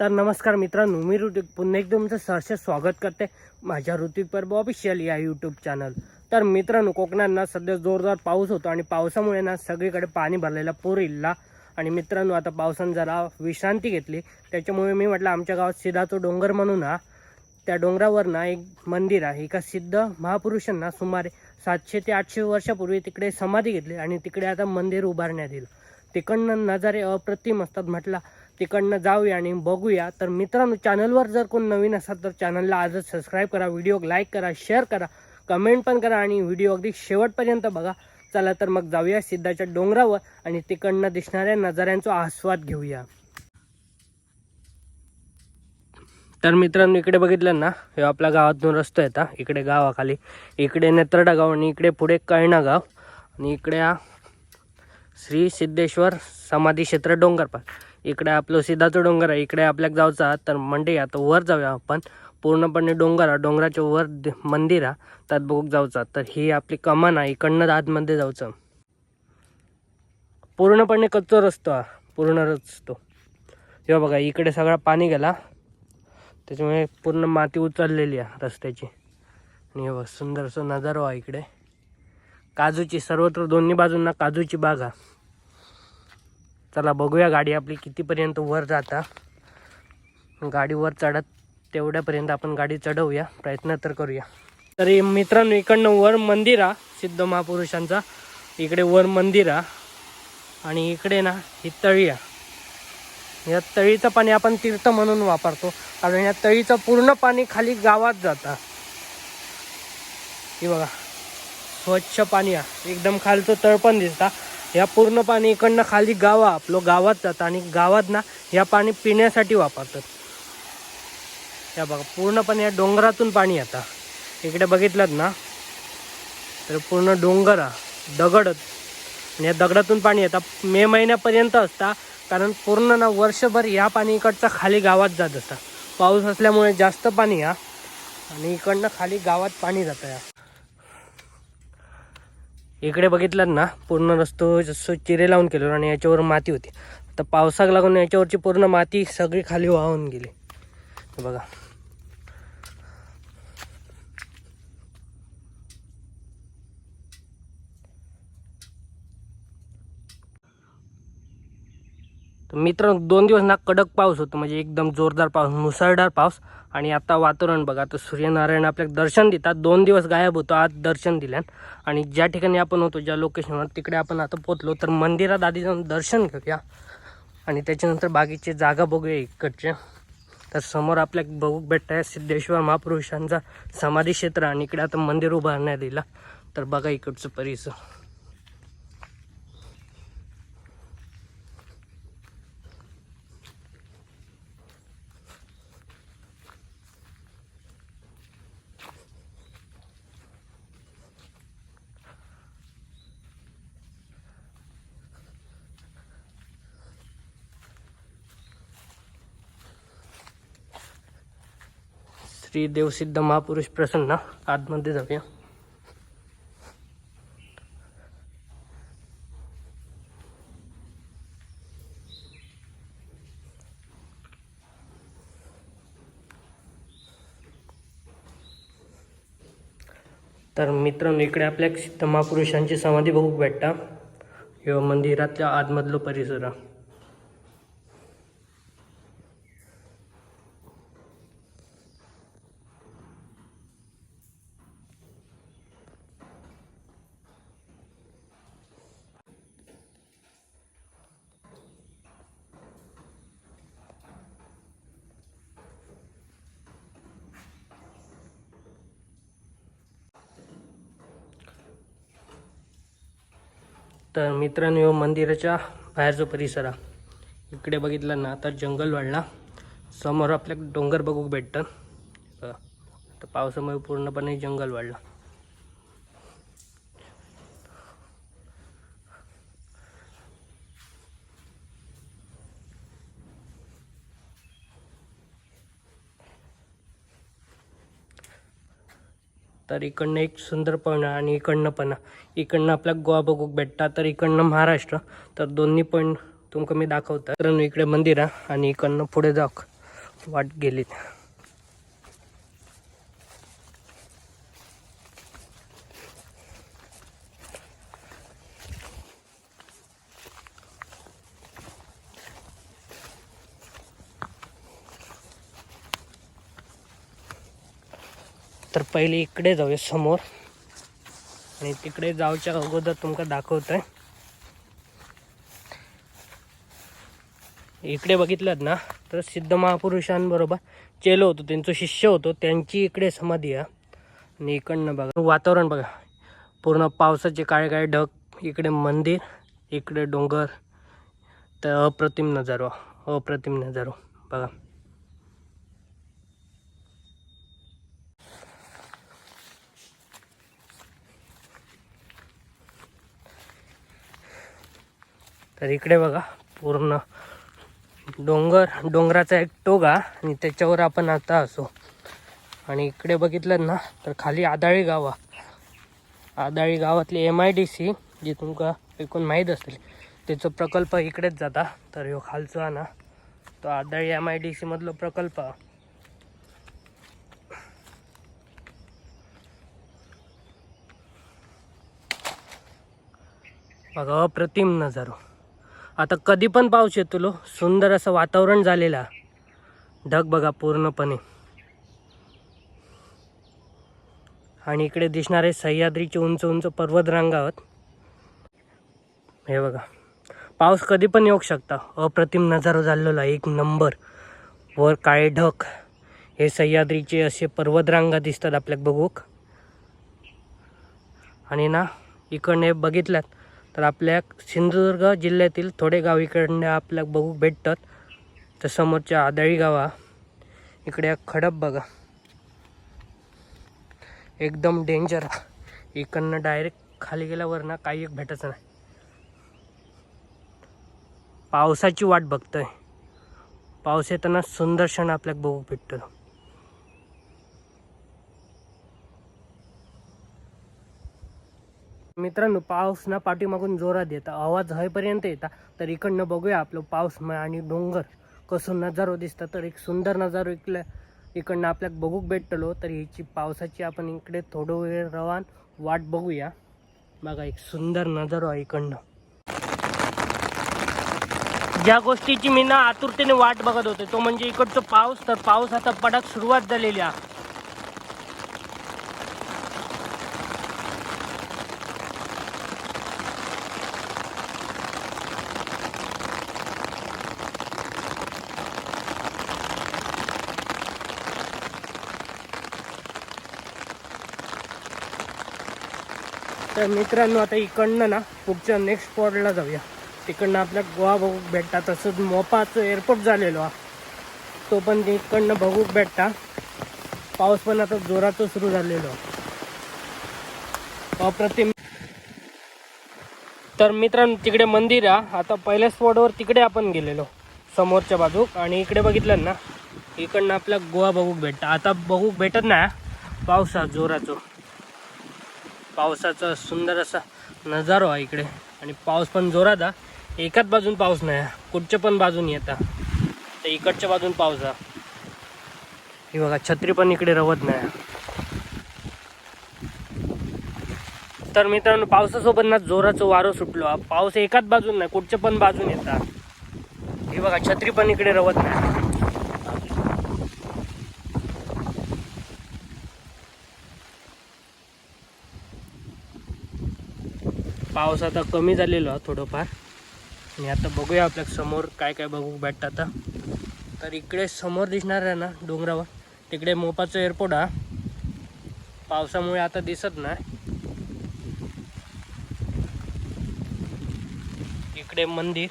तर नमस्कार मित्रांनो मी ऋतिक. पुन्हा एकदा तुमचं सहर्ष स्वागत करते माझ्या ऋतिक परब ऑफिशियल या यूट्यूब चॅनल तर मित्रांनो कोकणात ना सध्या जोरदार पाऊस होतो आणि पावसामुळे ना सगळीकडे पाणी भरलेला पूर इल्ला. आणि मित्रांनो आता पावसानं जरा विश्रांती घेतली. त्याच्यामुळे मी म्हटलं आमच्या गावात सिधाचो डोंगर म्हणून ना त्या डोंगरावर ना एक मंदिर आहे. एका सिद्ध महापुरुषांना सुमारे सातशे ते आठशे वर्षापूर्वी तिकडे समाधी घेतली आणि तिकडे आता मंदिर उभारण्यात येईल. तिकडनं नजारे अप्रतिम असतात. म्हटलं तिकडनं जाऊया आणि बघूया. तर मित्रांनो चॅनलवर जर कोण नवीन असाल तर चॅनलला आजच सबस्क्राईब करा व्हिडिओ लाईक करा शेअर करा कमेंट पण करा आणि व्हिडिओ अगदी शेवटपर्यंत बघा. चला तर मग जाऊया सिद्धाच्या डोंगरावर आणि तिकडनं दिसणाऱ्या नजाऱ्यांचा आस्वाद घेऊया. तर मित्रांनो इकडे बघितलं ना हे आपल्या गावातून रस्ता येता इकडे गावाखाली इकडे नेत्रडा गाव आणि इकडे पुढे कळणा गाव. आणि इकडे श्री सिद्धेश्वर समाधी क्षेत्र डोंगर इकडे आपलं सिद्धाचं डोंगर आहे इकडे आपल्या जाऊचा तर मंडई आता वर जाऊया आपण. पूर्णपणे डोंगर आहे डोंगराच्या वर मंदिर आहे त्यात बघूक जाऊचा. तर ही आपली कमान आहे इकडनं आतमध्ये जाऊचं. पूर्णपणे कच्चा रस्तो हा पूर्ण रस्तो. हे बघा इकडे सगळा पाणी गेला. त्याच्यामुळे पूर्ण माती उचललेली आहे रस्त्याची. आणि हे बघ सुंदर नजारो आहे इकडे. काजूची सर्वत्र दोन्ही बाजूंना काजूची बाग आहे. चला बघूया गाडी आपली कितीपर्यंत वर जाता. गाडी वर चढत तेवढ्यापर्यंत आपण गाडी चढवूया. प्रयत्न तर करूया. तरी मित्रांनो इकडनं वर मंदिर आहे सिद्ध महापुरुषांचा. इकडे वर मंदिर आहे आणि इकडे ना ही तळी आहे या तळीचं पाणी आपण तीर्थ म्हणून वापरतो. कारण या तळीचं पूर्ण पाणी खाली गावात जातं. हे बघा स्वच्छ पाणी आहे एकदम खालचं तळ पण दिसता. या पूर्ण पाणी इकडनं खाली गावा आपलं गावात जातं आणि गावात ना या पाणी पिण्यासाठी वापरतात. या बघा पूर्णपणे या डोंगरातून पाणी येतं. इकडे बघितलं ना? तर पूर्ण डोंगर आहे दगड आणि या दगडातून पाणी येतं. मे महिन्यापर्यंत असता कारण पूर्ण ना वर्षभर या पाणी इकडचं खाली गावात जात असतं. पाऊस असल्यामुळे जास्त पाणी या आणि इकडनं खाली गावात पाणी जातं या. इकडे बघितलं ना पूर्ण रस्तो जसं चिरे लावून केलो आणि याच्यावर माती होती. तर पावसाक लागून याच्यावरची पूर्ण माती सगळी खाली वाहून गेली. बघा. तर मित्र दोन दिवस ना कडक पाऊस होतो. म्हणजे एकदम जोरदार पाऊस मुसळधार पाऊस. आणि आता वातावरण बघा आता सूर्यनारायण आपल्याला दर्शन देतात. दोन दिवस गायब होतो आज दर्शन दिल्यान. आणि ज्या ठिकाणी आपण होतो ज्या लोकेशनवर तिकडे आपण आता पोचलो तर मंदिरात आधी जाऊन दर्शन घेऊया. आणि त्याच्यानंतर बाकीचे जागा बघूया इकडच्या तर समोर आपल्या बघू भेटत आहे सिद्धेश्वर महापुरुषांचा समाधी क्षेत्र. आणि इकडे आता मंदिर उभारण्यात दिला तर बघा इकडचं परिसर. श्री देवसिद्ध महापुरुष प्रसन्न. आतमध्ये जाऊया. तर मित्रांनो इकडे आपल्या सिद्ध महापुरुषांची समाधी बघू भेटता. किंवा मंदिरातल्या आतमधलं परिसर. तर मित्रांनो ह्यो मंदिराच्या बाहेरचा परिसर आहे इकडे बघितलं ना आता जंगल वाढला. समोर आपल्याला डोंगर बघू भेटतं. तर पावसामुळे पूर्णपणे जंगल वाढलं. तर इकडनं एक सुंदर पण आहे आणि इकडनं पण. आहे. इकडनं आपल्या गोवा बघूक भेटता तर इकडनं महाराष्ट्र. तर दोन्ही पण तुमक मी दाखवता. तर इकडे मंदिर आहे आणि इकडनं पुढे जाऊ वाट गेलीत तर पहिले इकडे जाऊया समोर. आणि तिकडे जाऊच्या अगोदर तुमका दाखवतोय. इकडे बघितलं ना? तर सिद्ध महापुरुषांबरोबर चेलो होतो त्यांचं शिष्य होतो त्यांची इकडे समाधी आहे. आणि इकडनं बघा वातावरण बघा. पूर्ण पावसाचे काळे काळे ढग इकडे मंदिर इकडे डोंगर. तर अप्रतिम नजारो अप्रतिम नजारो. बघा. तर इकडे बघा पूर्ण डोंगर डोंगराचा एक टोगा आणि त्याच्यावर आपण आता असो. आणि इकडे बघितलं ना तर खाली आदाळी गाव आहे. आदाळी गावातली एम आय डी सी जी तुमका ऐकून माहीत असेल त्याचा प्रकल्प इकडेच जाता. तर ह्यो खालचो आहे ना तो आदाळी एम आय डी सीमधलो प्रकल्प बघा अप्रतिम नजारो. आता कधी पण पाऊस येतो लो सुंदर असं वातावरण झालेलं. ढग बघा पूर्णपणे. आणि इकडे दिसणारे सह्याद्रीचे उंच उंच पर्वत रांगावत. हे बघा. पाऊस कधी पण येऊ शकता. अप्रतिम नजारा झालेला आहे, एक नंबर. वर काळे ढग. हे सह्याद्रीचे असे पर्वतरांगा दिसतात आपल्याक बघूक. आणि ना इकडने बघितल्यात. तर आपल्या सिंधुदुर्ग जिल्ह्यातील थोडे गाव इकडनं आपल्या बघू भेटतात. तर समोरच्या आदळी गावा इकडे खडप बघा. एकदम डेंजर इकडनं डायरेक्ट खाली गेल्यावर ना काही एक भेटायचं नाही. पावसाची वाट बघतोय. पाऊस येताना सुंदर क्षण आपल्याला बघू भेटतो. मित्रांनो पाऊस ना पाठीमागून जोरात येता आवाज हवेपर्यंत येता तर इकडनं बघूया आपलं पाऊस आणि डोंगर. कसं नजारो दिसतं. तर एक सुंदर नजारो इकडल्या इकडनं आपल्याला बघूक भेटतलो तर ह्याची पावसाची आपण इकडे थोडं वेळ रवान वाट बघूया. बघा एक सुंदर नजारो आहे इकडनं. ज्या गोष्टीची मी ना आतुरतेने वाट बघत होते तो म्हणजे इकडचं पाऊस. तर पाऊस आता पडक सुरुवात झालेली आहे. तर मित्रांनो आता इकडनं ना पुढच्या नेक्स्ट स्पॉटला जाऊया. तिकडनं आपल्या गोवा बघूक भेटता. तसंच मोपाचं एअरपोर्ट झालेलो हा. तो पण इकडनं बघूक भेटता. पाऊस पण आता जोराचं सुरू झालेलो. अप्रतिम. तर मित्रांनो तिकडे मंदिर आहे आता पहिल्या स्पॉटवर तिकडे आपण गेलेलो. समोरच्या बाजूक आणि इकडे बघितलं ना इकडनं आपल्या गोवा बघूक भेटता. आता बघूक भेटत नाही पावसा जोराचं. पावसाचा सुंदर असा नजारो आहे इकडे. आणि पाऊस पण जोरात आहे एकाच बाजून पाऊस नाही आहे. कुठच्या पण बाजून येता तर इकडच्या बाजून पाऊस आहे हे बघा छत्री पण इकडे रवत नाही तर मित्रांनो पावसासोबत ना जोराचं वारं सुटलो पाऊस एकाच बाजून नाही कुठच्या पण बाजून येता हे. बघा छत्री पण इकडे रवत नाही पाऊस आता कमी झालेलो आहे थोडंफार. आणि आता बघूया आपल्यासमोर काय काय बघू भेटतं आता. तर इकडे समोर दिसणार आहे ना डोंगरावर. तिकडे मोपाचं एअरपोर्ट हा पावसामुळे आता दिसत नाही. इकडे मंदिर.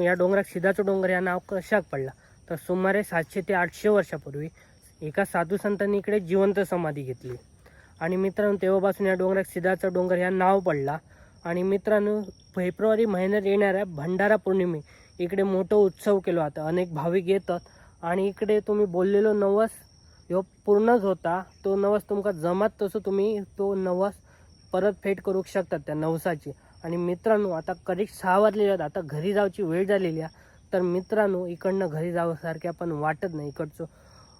या डोंगरात सिधाचं डोंगर या नाव कशाक पडला. तर सुमारे सातशे ते आठशे वर्षापूर्वी एका साधू संतांनी इकडे जिवंत समाधी घेतली. आणि मित्रांनो तेव्हापासून या डोंगरात सिद्धाचा डोंगर ह्या नाव पडला. आणि मित्रांनो फेब्रुवारी महिन्यात येणाऱ्या भंडारा पौर्णिमे इकडे मोठं उत्सव केला होता. अनेक भाविक येतात. आणि इकडे तुम्ही बोललेलो नवस ह्यो पूर्णच होता. तो नवस तुमका जमात तसं तुम्ही तो नवस परतफेड करू शकतात त्या नवसाची. आणि मित्रांनो आता कधी सहा वाजलेले आहेत आता घरी जायची वेळ झालेली आहे. तर मित्रांनो इकडनं घरी जावसारख्या पण वाटत नाही. इकडचं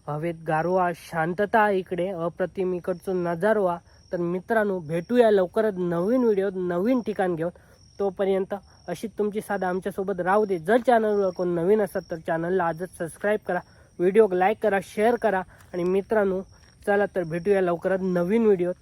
हवेत गारवा शांतता इकडे अप्रतिम इकडचं नजारवा. तर मित्रांनो भेटूया लवकरच नवीन व्हिडिओ नवीन ठिकाण घेऊन. तोपर्यंत अशीच तुमची साथ आमच्यासोबत राहू दे. जर चॅनलवर कोण नवीन असतात तर चॅनलला आजच सबस्क्राईब करा. व्हिडिओ लाईक करा शेअर करा. आणि मित्रांनो चला तर भेटूया लवकरात नवीन व्हिडिओ